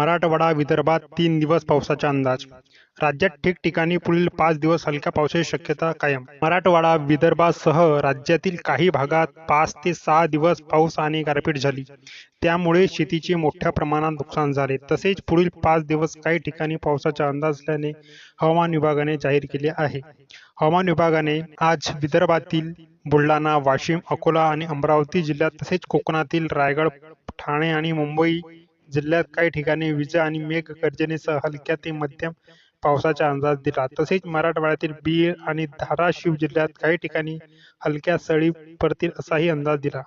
मराठवाडा विदर्भात तीन दिवस पावसाचा अंदाज. राज्यात ठिकठिकाणी पुढील पाच दिवस हलक्या पावसाची शक्यता कायम. मराठवाडा विदर्भासह राज्यातील काही भागात पाच ते सहा दिवस पाऊस आणि गारपीट झाली. त्यामुळे शेतीचे मोठ्या प्रमाणात नुकसान झाले. तसेच पुढील पाच दिवस काही ठिकाणी पावसाचा अंदाज असल्याने हवामान विभागाने जाहीर केले आहे. हवामान विभागाने आज विदर्भातील बुलढाणा वाशिम अकोला आणि अमरावती जिल्ह्यात तसेच कोकणातील रायगड ठाणे आणि मुंबई जिल्ह्यात काही ठिकाणी विजा आणि मेघगर्जनेसह हलक्या ते मध्यम पावसाचा अंदाज दिला. तसेच मराठवाड्यातील बीड आणि धाराशिव जिल्ह्यात काही ठिकाणी हलक्या सळी पडतील असाही अंदाज दिला.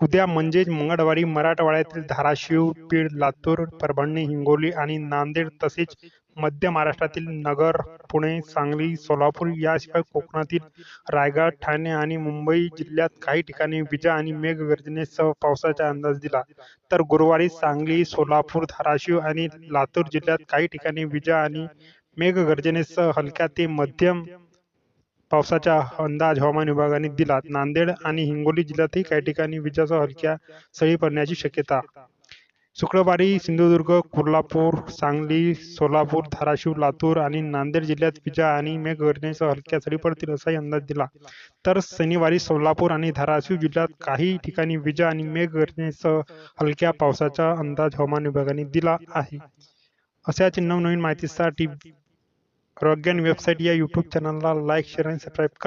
उद्या म्हणजेच मंगळवारी मराठवाड्यातील धाराशिव बीड लातूर परभणी हिंगोली आणि नांदेड तसेच मध्य महाराष्ट्रातील नगर पुणे सांगली सोलापूर याशिवाय कोकणातील रायगड ठाणे आणि मुंबई जिल्ह्यात काही ठिकाणी विजा आणि मेघगर्जनेसह पावसाचा अंदाज दिला. तर गुरुवारी सांगली सोलापूर धाराशिव आणि लातूर जिल्ह्यात काही ठिकाणी विजा आणि मेघगर्जनेसह हलक्या ते मध्यम पावसाचा अंदाज हवामान विभागाने दिला. नांदेड आणि हिंगोली जिल्ह्यातही काही ठिकाणी विजासह हलक्या सरी पडण्याची शक्यता शुक्रवारी सिंधुदुर्ग कोल्हापूर सांगली सोलापूर धाराशिव लातूर आणि नांदेड जिल्ह्यात विजा आणि मेघगर्जनेसह हलक्या सरी पडतील असाही अंदाज दिला. तर शनिवारी सोलापूर आणि धाराशिव जिल्ह्यात काही ठिकाणी विजा आणि मेघगर्जनेसह हलक्या पावसाचा अंदाज हवामान विभागाने दिला आहे. अशाच नवनवीन माहितीसाठी प्रज्ञान वेबसाईट या यूट्यूब चॅनलला लाईक शेअर आणि सबस्क्राईब करा.